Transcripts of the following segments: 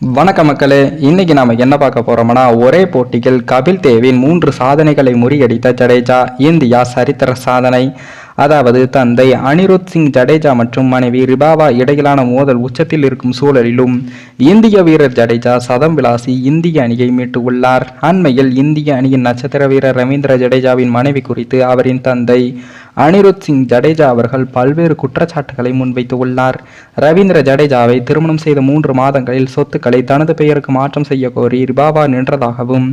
வணக்க மக்களே இன்னைக்கு நாம என்ன பார்க்க போறோம்னா ஒரே போட்டியில் கபில் தேவின் மூன்று சாதனைகளை முறியடித்த ஜடேஜா இந்தியா சரித்திர சாதனை. அதாவது தந்தை அனிருத் சிங் ஜடேஜா மற்றும் மனைவி ரிபாவா இடையிலான மோதல் உச்சத்தில் இருக்கும் சூழலிலும் இந்திய வீரர் ஜடேஜா சதம் விளாசி இந்திய அணியை மீட்டு உள்ளார். அண்மையில் இந்திய அணியின் நட்சத்திர வீரர் ரவீந்திர ஜடேஜாவின் மனைவி குறித்து அவரின் தந்தை அனிருத் சிங் ஜடேஜா அவர்கள் பல்வேறு குற்றச்சாட்டுகளை முன்வைத்து உள்ளார். ரவீந்திர ஜடேஜாவை திருமணம் செய்த மூன்று மாதங்களில் சொத்துக்களை தனது பெயருக்கு மாற்றம் செய்ய கோரி ரிபாவா நின்றதாகவும்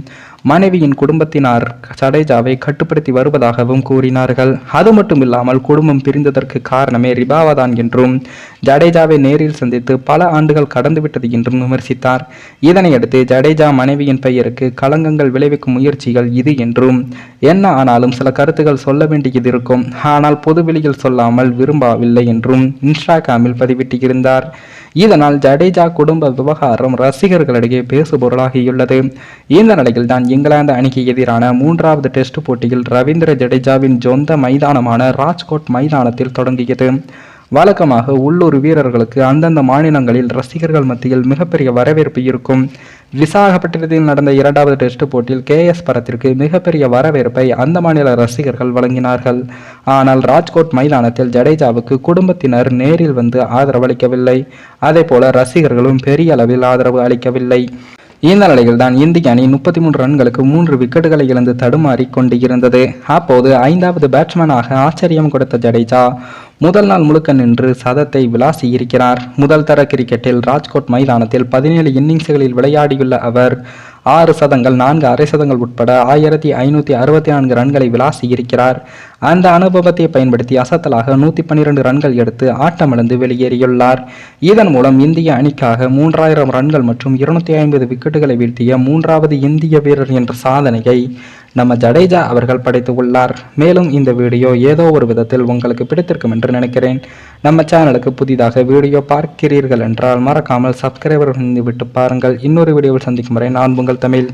மனைவியின் குடும்பத்தினார் ஜடேஜாவை கட்டுப்படுத்தி வருவதாகவும் கூறினார்கள். அது மட்டும் இல்லாமல் குடும்பம் பிரிந்ததற்கு காரணமே ரிபாவாதான் என்றும் ஜடேஜாவை நேரில் சந்தித்து பல ஆண்டுகள் கடந்துவிட்டது என்றும் விமர்சித்தார். இதனையடுத்து ஜடேஜா மனைவியின் பெயருக்கு களங்கங்கள் விளைவிக்கும் முயற்சிகள் இது என்றும் என்ன ஆனாலும் சில கருத்துக்கள் சொல்ல வேண்டியது இருக்கும். ஆனால் பொதுவெளியில் சொல்லாமல் விரும்பவில்லை என்றும் இன்ஸ்டாகிராமில் பதிவிட்டிருந்தார். இதனால் ஜடேஜா குடும்ப விவகாரம் ரசிகர்களிடையே பேசுபொருளாகியுள்ளது. இந்த நிலையில் தான் இங்கிலாந்து அணிக்கு எதிரான மூன்றாவது டெஸ்ட் போட்டியில் ரவீந்திர ஜடேஜாவின் சொந்த மைதானமான ராஜ்கோட் மைதானத்தில் தொடங்கியது. வழக்கமாக உள்ளூர் வீரர்களுக்கு அந்தந்த மாநிலங்களில் ரசிகர்கள் மத்தியில் மிகப்பெரிய வரவேற்பு இருக்கும். விசாகப்பட்டினத்தில் நடந்த இரண்டாவது டெஸ்ட் போட்டியில் கே எஸ் பரத்திற்கு மிகப்பெரிய வரவேற்பை அந்த மாநில ரசிகர்கள் வழங்கினார்கள். ஆனால் ராஜ்கோட் மைதானத்தில் ஜடேஜாவுக்கு குடும்பத்தினர் நேரில் வந்து ஆதரவளிக்கவில்லை. அதேபோல ரசிகர்களும் பெரிய அளவில் ஆதரவு அளிக்கவில்லை. இந்த நிலையில் தான் இந்திய அணி முப்பத்தி மூன்று ரன்களுக்கு மூன்று விக்கெட்டுகளை இழந்து தடுமாறி கொண்டு இருந்தது அப்போது ஐந்தாவது பேட்ஸ்மேனாக ஆச்சரியம் கொடுத்த ஜடேஜா முதல் நாள் முழுக்க நின்று சதத்தை விளாசி இருக்கிறார் முதல் தர கிரிக்கெட்டில் ராஜ்கோட் மைதானத்தில் பதினேழு இன்னிங்ஸ்களில் விளையாடியுள்ள அவர் ஆறு சதங்கள் நான்கு அரை சதங்கள் உட்பட ஆயிரத்தி ஐநூற்றி அறுபத்தி நான்கு ரன்களை விளாசி இருக்கிறார் அந்த அனுபவத்தை பயன்படுத்தி அசத்தலாக நூற்றி பன்னிரெண்டு ரன்கள் எடுத்து ஆட்டமிழந்து வெளியேறியுள்ளார். இதன் மூலம் இந்திய அணிக்காக மூன்றாயிரம் ரன்கள் மற்றும் இருநூத்தி ஐம்பது விக்கெட்டுகளை வீழ்த்திய மூன்றாவது இந்திய வீரர் என்ற சாதனையை நம்ம ஜடேஜா அவர்கள் படைத்து உள்ளார் மேலும் இந்த வீடியோ ஏதோ ஒரு விதத்தில் உங்களுக்கு பிடித்திருக்கும் என்று நினைக்கிறேன். நம்ம சேனலுக்கு புதிதாக வீடியோ பார்க்கிறீர்கள் என்றால் மறக்காமல் சப்ஸ்கிரைபர் விட்டு பாருங்கள். இன்னொரு வீடியோவில் சந்திக்கும் வரை நான் உங்கள் தமிழ்.